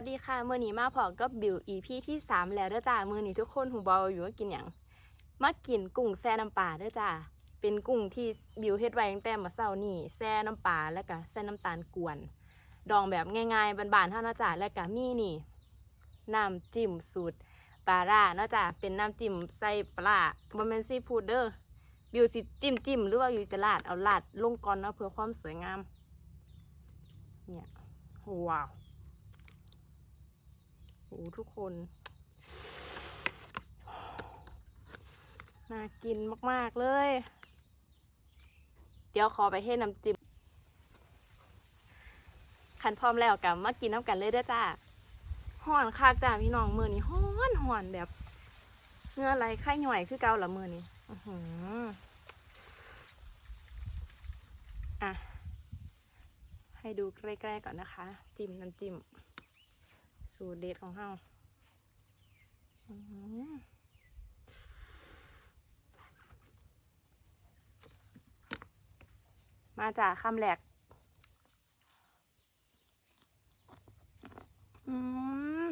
วัสดีค่ะเมื่อนี้มาพอกับบิวอีพีที่ 3 แล้วเด้อจ้ามือนี้ทุกคนหูเบาอยู่ว่ากินอย่างมากินกุ้งแซ่น้ำปลาเด้อจ้าเป็นกุ้งที่บิวเฮ็ดไว้ตั้งแต่มื่อเช้านี่แซ่น้ำปลาแล้วก็แซ่น้ำตาลกวน ดองแบบง่ายๆบานๆเท่านั้นจ้าแล้วก็มีนี่น้ำจิ้มสูตรปลาร่าเนาะจ้าเป็นน้ำจิ้มใส่ปลาบ่แม่นซีฟูดเด้อบิวสิจิ้มจิ้มหรือว่าบิวจะราดเอาราดลงก่อนเนาะเพื่อความสวยงามเนี่ยว้าว โอ้ทุกคน น่ากินมาก ๆ เลย เดี๋ยวขอไปให้น้ำจิ้มขันพร้อมแล้วกับมากินน้ำกันเลยเด้อจ้าห่อนคักจ้าพี่น้องมือนี้ห่อนห่อนแบบเงื่อไหลไข้หน่อยคือเกาละมือนี้อื้อหืออะ ให้ดูใกล้ๆก่อนนะคะ จิ้มน้ำจิ้ม สูตรเด็ดของเฮาอื้อหือมาจากคำแหลก อืม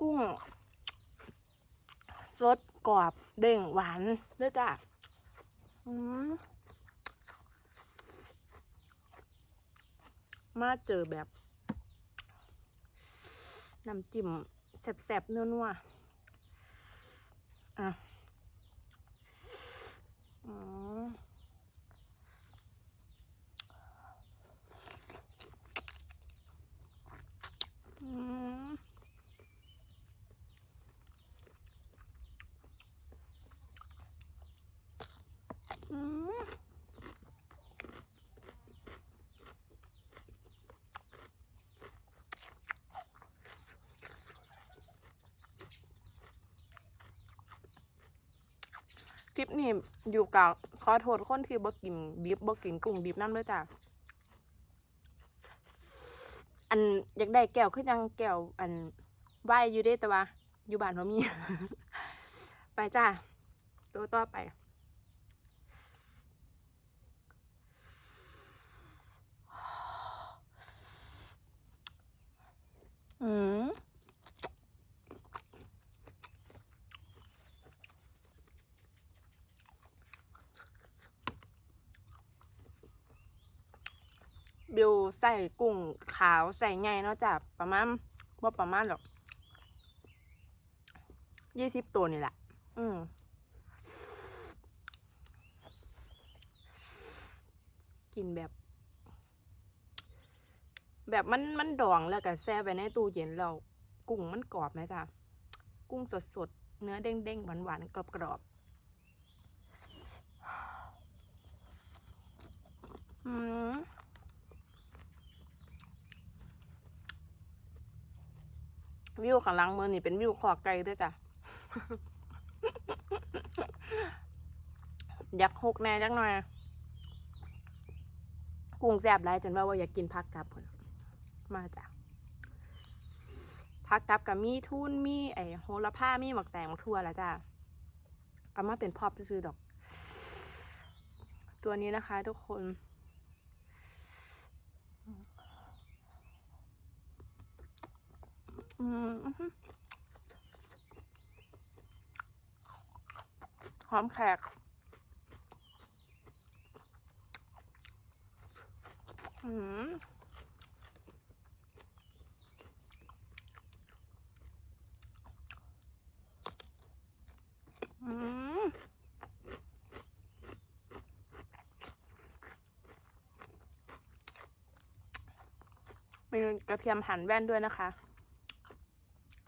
กุ้ง สดกรอบเด้งหวานด้วยจ้ะมาเจอแบบน้ำจิ้มแซ่บๆนัวๆอะอืมอืม อืมค ลิปนี้อยู่กับขอโทษคนที่บ่กินบีบบ่กินกุ้งบีบน้ำด้วยจ้ะอันอยากได้แก้วคือยังแก้วอันไหวอยู่ได้แต่ว่าอยู่บ้านบ่มี ไปจ้าตัวต่อไป อืม บิวใส่กุ้งขาวใส่ไงเนาะจ้ะประมาณว่าประมาณหรอกยี่สิบตัวนี่แหละอืมกินแบบ แบบมันมันดองแล้วก็แช่ไว้ในตู้เย็นแล้วกุ้งมันกรอบไหมจ้ะกุ้งสดสดๆเนื้อเด้งเด้งหวานหวานๆกรอบกรอบๆอืม วิวข้างหลังมือนี่เป็นวิวขอไก่ด้วยจ้ะอยากหกแน่จังหน่อยกุ้งแซ่บไรจนว่าว่าอยากกินพักกับพุ่นมาจ้ะพักกับกับมีทุนมีไอโหระพามีหมักแตงหมักทั่วแล้วจ้ะเอามาเป็นพอบซื้อดอก ตัวนี้นะคะทุกคน อืมอื้อ หอมแขก อืมอืมมีกระเทียมหั่นแว่นด้วยนะคะ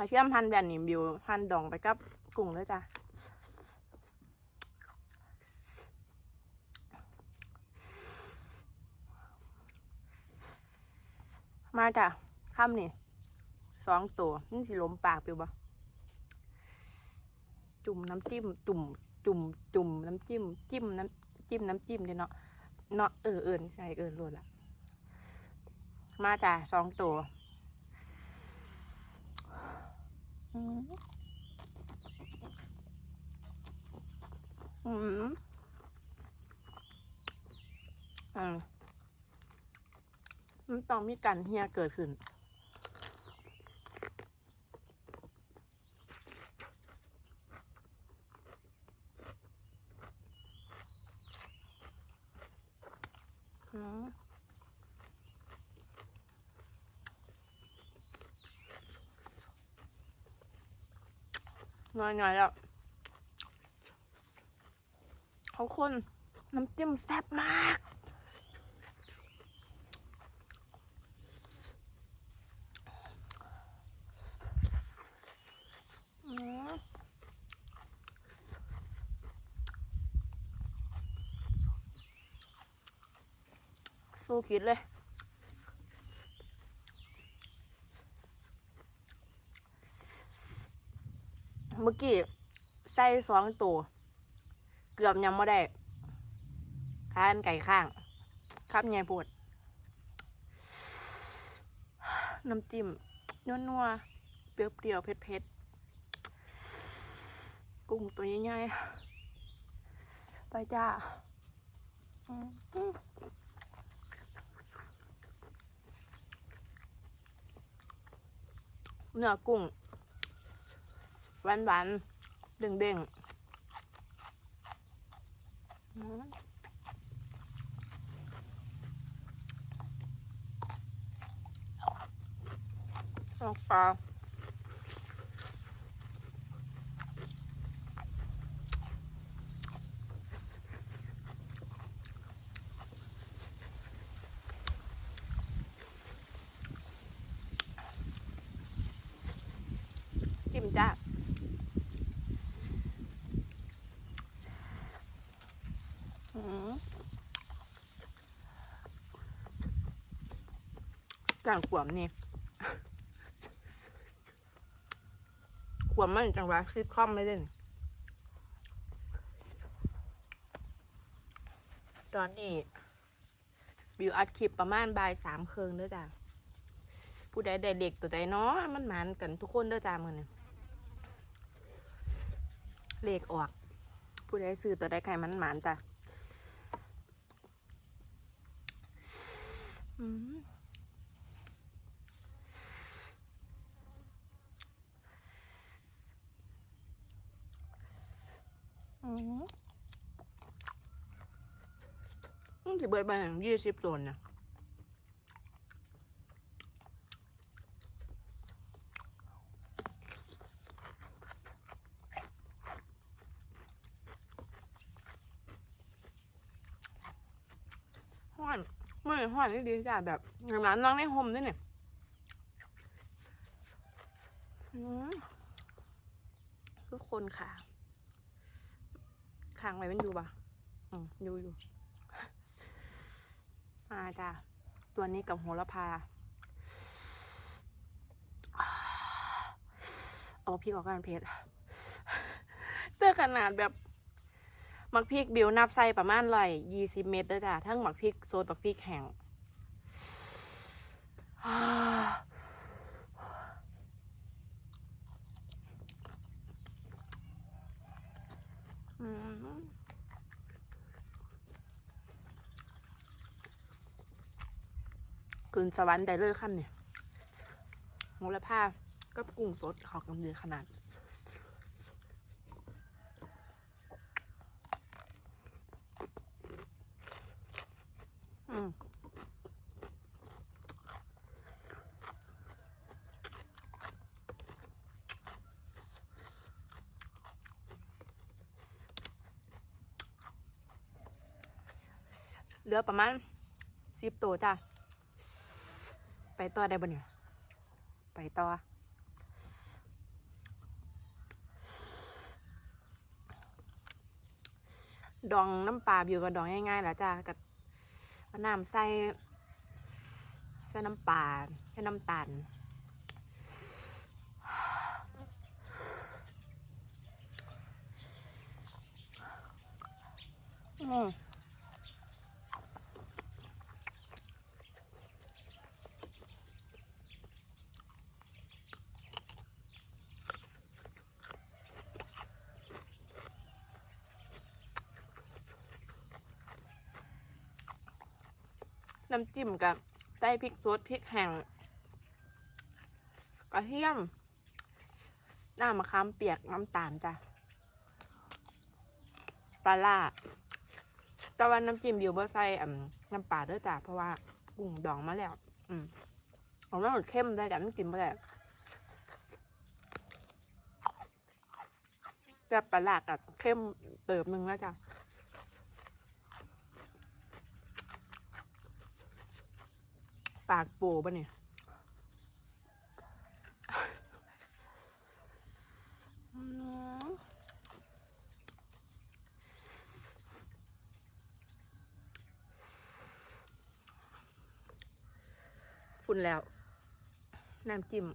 เทียมหั่นแว่นนี่บิวหั่นดองไปกับกุ้งด้วยจ้ะมาจ้ะค่ำนี่สองตัวนี่สิล้มปากไปบ่จุ่มน้ำจิ้ม จุ่ม จุ่ม จุ่มน้ำจิ้ม จิ้มน้ำจิ้มน้ำจิ้มเด้เนาะเนาะเออเอินใช่เอินรวดละมาจ้ะสองตัว อืมอืมอ่ามันต้องมีการเฮียเกิดขึ้น อืม น้อยๆแล้วเขาคนน้ำจิ้มแซ่บมาก สู้คิดเลย เมื่อกี้ใส่สองตัว เกือบยังไม่ได้ทานไก่ข้าง ครับไงปวดน้ำจิ้มนัวๆเปรี้ยวๆเผ็ดๆกุ้งตัวใหญ่ๆไปจ้าเนื้อกุ้ง หวานหวานเด้งเด้งออกปลาจิ้มจ้า อืม กางขวมนี่ขวมมันจังหวะซิคอมไม่เล่นตอนนี้บิวอัดคลิปประมาณบ่ายสามเคืองเด้อจ้ะผู้ใดได้เล็กตัวใดเนาะมันหมานกันทุกคนเด้อจ้ามือนี่เลขออก ผู้ใดซื้อตัวใดใครมันหมานจ้ะอืมอืม มันจะเบิดไปอย่างยี่สิบตัวนะห้อนไม่ห้อนนี่ดีจ้ะแบบอย่างนั้นน้องในโฮมด้วยเนี่ยอืมคือคนค่ะค้างไว้มันอยู่ปะอืมอยู่อยู่ มาจ้ะตัวนี้กับโหระพาเอาพริกออกกันเพชรเตื้อขนาดแบบหมักพริกบิวนับไซประมาณร้อยยี่สิบเมตรเด้อจ้ะทั้งหมักพริกโซดหมักพริกแห้ง อืม คืนสวรรค์ได้เลยขั้นเนี่ยมูลค่ากับกุ้งสดเขากำเนิดขนาด อืมเหลือประมาณสิบตัวจ้ะ ต่อได้บ่เนี่ยไปต่อ ดองน้ำปลาบิวกับดองง่ายๆแหละจ้ะกับน้ำใส่ใส่น้ำปลาใส่น้ำตาลอืม น้ำจิ้มกับได้พริกสดพริกแห้งกระเทียมน้ำมะขามเปียกน้ำตาลจ้ะปลาล่าแต่ว่าน้ำจิ้มบิวบ่ใส่น้ำปลาด้วยจ้ะเพราะว่ากุ้งดองมาแล้ว อืมของมันเข้มได้แต่น้ำจิ้มบ่ได้แต่ปลาล่ากับเข้มเติบหนึ่งแล้วจ้ะ ปากโปป่ะเนี่ยอืมฝุ่นแล้ว น้ำจิ้ม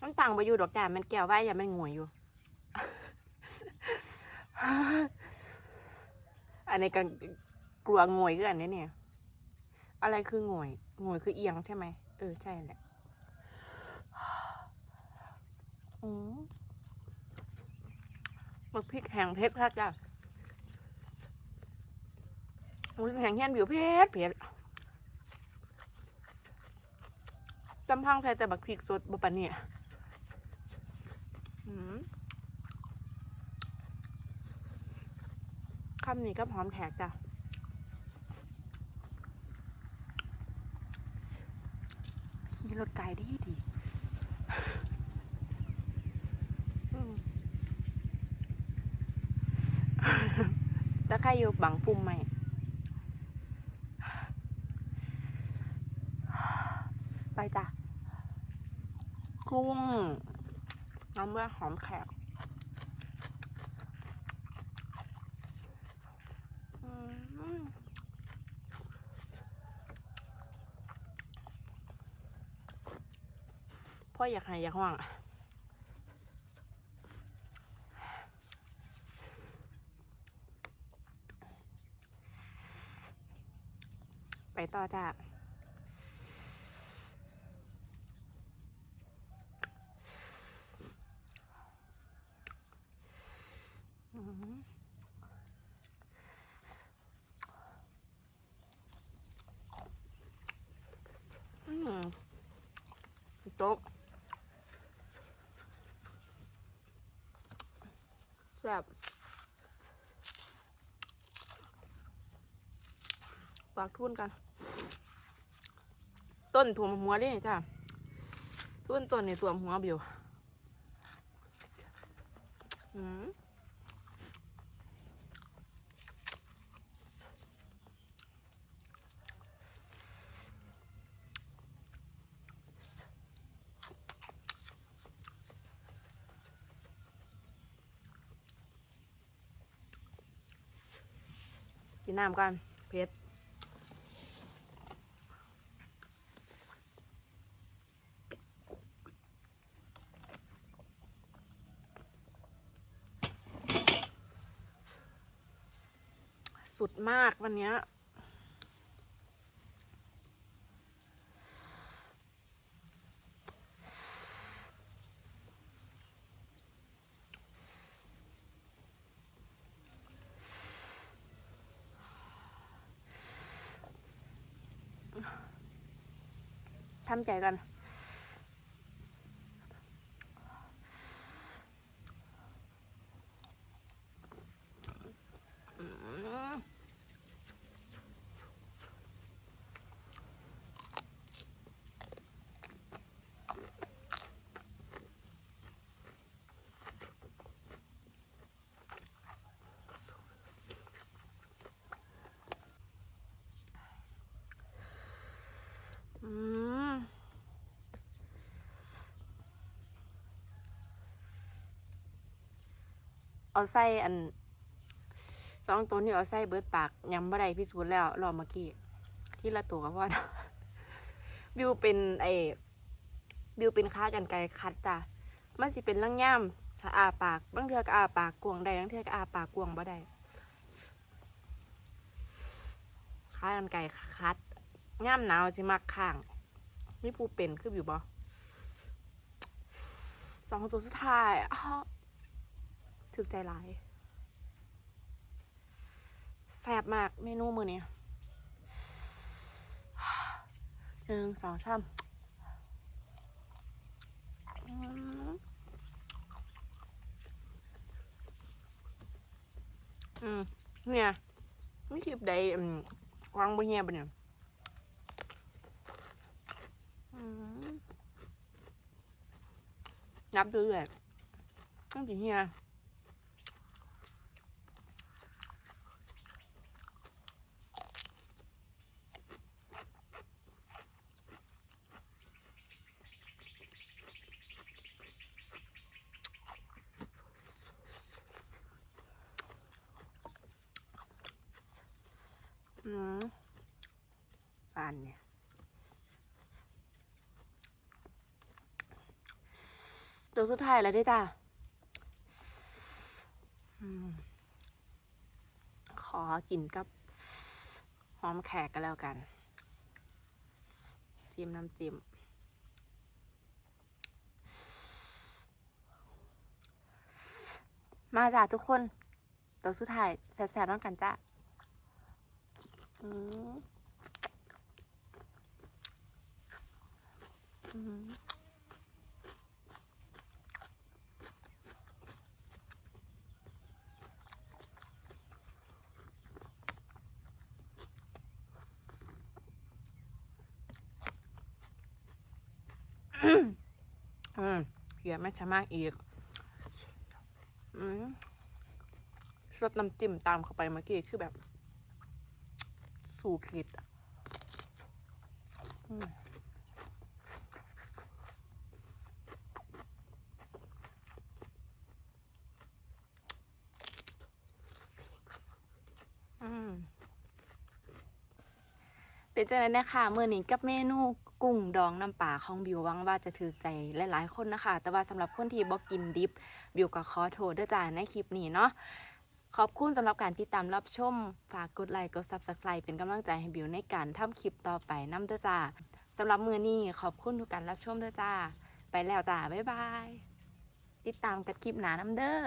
น้ำต่างไปอยู่ดอกจานมันแก้วไว้อย่ามันงวยอยู่ อันนี้กันกลัวงวยก็อันนี้เนี่ย อะไรคืองวยงวยคือเอียงใช่ไหมเออใช่แหละมหมึกพริกแห้งเผ็ดค่ะจ้ะมึกพริกแห้งเฮียนบิวเผ็ดเผ็ดลำพังใส่แต่บักพริกสดบปานเนี่ย อืม คำนี้ก็พร้อมแขกจ้ะขี่รถไกลดีดีอืมแต่ใครอยู่บังปุ่มไหม่ไปจ้ะกุ้งน้ำเมื่อหอมแขก อืม พ่ออยากให้อยากห่วงไปต่อจ้าอืมอืมโต๊ะ ซ่บปากทุ่นกัน ต้นถั่วหัวนี่จ้ะทุ่นต้นในถั่วหัวบิวอืม กินน้ำกันเผ็ดสุดมากวันนี้ ทำใจกันอืมอืม เอาไส้อันสองตัวนี้เอาไส้เบิดปากยำบ่ได้พิสูจน์แล้วรอเมื่อกี้ที่ละตัวก็พอนะบิวเป็นไอบิวเป็นค้ากันไกลคัดจ้ะมันสิเป็นล่างย่ำถ้าอาปากบางเทือก็อาปากกวงได้บางเทือก็อาปากกวงบ่ได้ค้ากันไกลคัดย่ำหนาวสิมักข้างมีปูเป็นคืออยู่บ่สองตัวสุดท้ายอ้าว ถึกใจร้ายแซ่บมากเมนูมือเนี้หนึ่งสองสามอืมอืมเนี่ยไม่คลิปใดอืมวางบนเฮียบเนี่ยนับดูเลยตั้งแต่เฮีย อืมปานเนี่ยตัวสุดท้ายแล้วด้จ้าขอกินกับหอมแขกกันแล้วกัน จิ้มน้ำจิ้มมาจ้าทุกคน ตัวสุดท้ายแซ่บๆน้องกันจ้าอืม อืมอืมเหียไม่ช่มากอีก อืมสดน้ำจิ้มตามเข้าไปเมื่อกี้คือแบบ สู่คิดอะ อืมอืม เป็นจังไดนะคะเมื่อนี้กับเมนูกุ้งดองน้ำปลาของบิวหวังว่าจะถือใจหลายๆคนนะคะ แต่ว่าสำหรับคนที่บ่กินดิบบิวก็ขอโทษด้วยจ้าในคลิปนี้เนาะขอบคุณสำหรับการติดตามรับชม ฝากกดไลค์กด Subscribe เป็นกำลังใจให้บิวในการทำคลิปต่อไปน้ำเด้อจ้าสำหรับมือนี้ขอบคุณทุกการรับชมเด้อจ้า ไปแล้วจ้าบ๊ายบาย ติดตามกับคลิปหนาน้ำเด้อ